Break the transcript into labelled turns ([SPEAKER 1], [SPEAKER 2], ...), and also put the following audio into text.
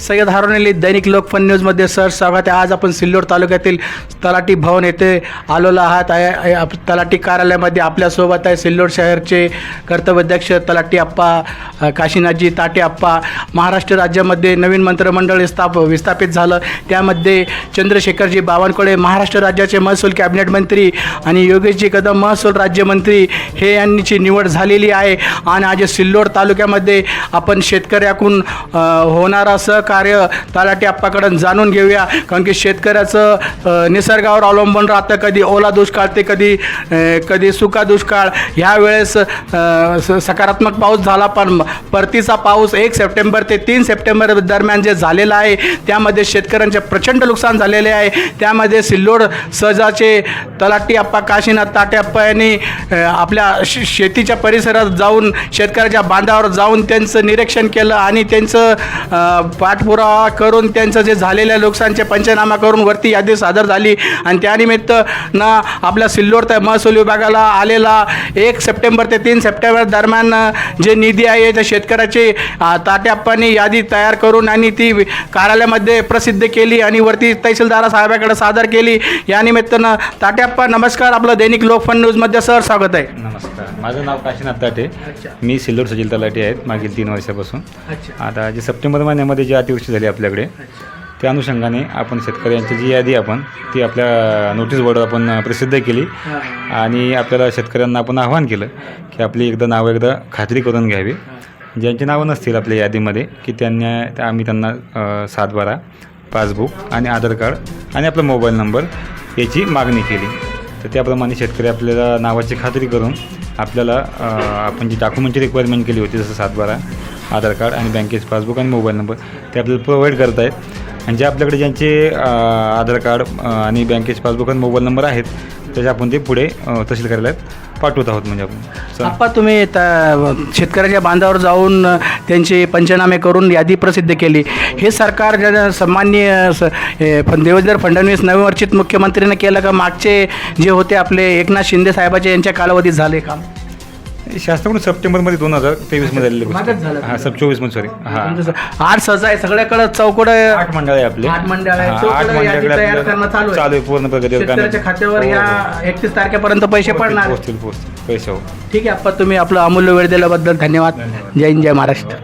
[SPEAKER 1] सय्यद हारोनेली दैनिक लोकफन न्यूजमध्ये सर स्वागत आहे. आज आपण सिल्लोड तालुक्यातील तलाठी भवन येथे आलेलो आहात. आहे- आप- तलाठी कार्यालयामध्ये आपल्यासोबत आहे सिल्लोड शहरचे कर्तव्याध्यक्ष तलाठी आप्पा काशीनाथजी ताटे आप्पा महाराष्ट्र राज्यामध्ये नवीन मंत्रिमंडळ स्थाप विस्थापित झालं. त्यामध्ये चंद्रशेखरजी बावनकुळे महाराष्ट्र राज्याचे महसूल कॅबिनेट मंत्री आणि योगेशजी कदम महसूल राज्यमंत्री हे यांची निवड झालेली आहे. आणि आज सिल्लोड तालुक्यामध्ये आपण शेतकऱ्याकडून होणारा होणारा कार्य तलाठी आप्पाकडून जाणून घेऊया. कारण की शेतकऱ्याचं निसर्गावर अवलंबून राहतं. कधी ओला दुष्काळ ते कधी कधी सुका दुष्काळ. ह्या वेळेस सकारात्मक पाऊस झाला पण परतीचा पाऊस एक सप्टेंबर ते तीन सप्टेंबर दरम्यान जे झालेला आहे त्यामध्ये शेतकऱ्यांचे प्रचंड नुकसान झालेले आहे. त्यामध्ये सिल्लोड सहजाचे तलाठी आप्पा काशीनाथ ताट्याप्पा यांनी आपल्या शेतीच्या परिसरात जाऊन शेतकऱ्याच्या बांधावर जाऊन त्यांचं निरीक्षण केलं आणि त्यांचं पाठपुरावा करून त्यांचं जे झालेल्या नुकसानचे पंचनामा करून वरती यादी सादर झाली. आणि त्यानिमित्त ना आपल्या सिल्लोड त्या महसूल विभागाला आलेला एक सप्टेंबर ते तीन सप्टेंबर दरम्यान जे निधी आहे त्या शेतकऱ्याची ताट्याप्पांनी यादी तयार करून आणि ती कार्यालयामध्ये प्रसिद्ध केली आणि वरती तहसीलदार साहेबाकडे सादर केली. या निमित्तानं ताट्याप्पा नमस्कार. आपलं दैनिक लोकफन न्यूजमध्ये सर स्वागत आहे.
[SPEAKER 2] नमस्कार. माझं नाव काशीनाथ ताटे. मी सिल्लोड सजील तलाठी आहेत मागील तीन वर्षापासून. आता जे सप्टेंबर महिन्यामध्ये जी अतिवृष्टी झाली आपल्याकडे. त्या अनुषंगाने आपण शेतकऱ्यांची जी यादी आपण ती आपल्या नोटीस बोर्डवर आपण प्रसिद्ध केली. आणि आपल्याला शेतकऱ्यांना आपण आवाहन केलं की आपली एकदा नावं एकदा खात्री करून घ्यावी. ज्यांची नावं नसतील आपल्या यादीमध्ये की त्यांना त्या- आम्ही त्यांना सातबारा पासबुक आणि आधार कार्ड आणि आपला मोबाईल नंबर याची मागणी केली. तर त्याप्रमाणे शेतकरी आपल्याला नावाची खात्री करून आपल्याला आपण जी डॉक्युमेंटची रिक्वायरमेंट केली होती जसं सातबारा आधार कार्ड आणि बँकेचं पासबुक आणि मोबाईल नंबर ते आपल्याला प्रोव्हाइड करत आहेत आणि जे आपल्याकडे ज्यांचे आधार कार्ड आणि बँकेचे पासबुक आणि मोबाईल नंबर आहेत त्याचे आपण ते पुढे तहसील कार्यालयात पाठवत आहोत म्हणजे आपण.
[SPEAKER 1] आप्पा तुम्ही त्या शेतकऱ्याच्या बांधावर जाऊन त्यांचे पंचनामे करून यादी प्रसिद्ध केली. हे सरकार सन्मान्य सन्माननीय स- हे देवेंद्र फडणवीस नवनिर्वाचित मुख्यमंत्रीने केलं का? मागचे जे होते आपले एकनाथ शिंदे साहेबाचे यांच्या कालावधीत झाले काम
[SPEAKER 2] शासनाकडून सप्टेंबरमध्ये दोन हजार तेवीसमध्ये आलेले
[SPEAKER 1] मागच झालं.
[SPEAKER 2] हां सब चोवीसमध्ये सॉरी हां
[SPEAKER 1] आठ सहजा आहे सगळ्याकडे चौकड
[SPEAKER 2] आठ मंडळ आहे आपले.
[SPEAKER 1] आठ मंडळ आहे.
[SPEAKER 2] हां,
[SPEAKER 1] चौकडं
[SPEAKER 2] आठ
[SPEAKER 1] यादी
[SPEAKER 2] मंडळाकडे
[SPEAKER 1] तयार
[SPEAKER 2] आपल्याला
[SPEAKER 1] करणं चालू आहे.
[SPEAKER 2] चालू आहे पूर्ण
[SPEAKER 1] शेतकऱ्याच्या खात्यावर
[SPEAKER 2] हो,
[SPEAKER 1] या
[SPEAKER 2] हो.
[SPEAKER 1] एकतीस तारखेपर्यंत पैसे पडणार. आहेत.
[SPEAKER 2] पोहोचतील पोहोचतील. पैसे हो.
[SPEAKER 1] ठीक आहे आप्पा तुम्ही आपलं अमूल्य वेळ दिल्याबद्दल धन्यवाद. जय हिंद जय महाराष्ट्र.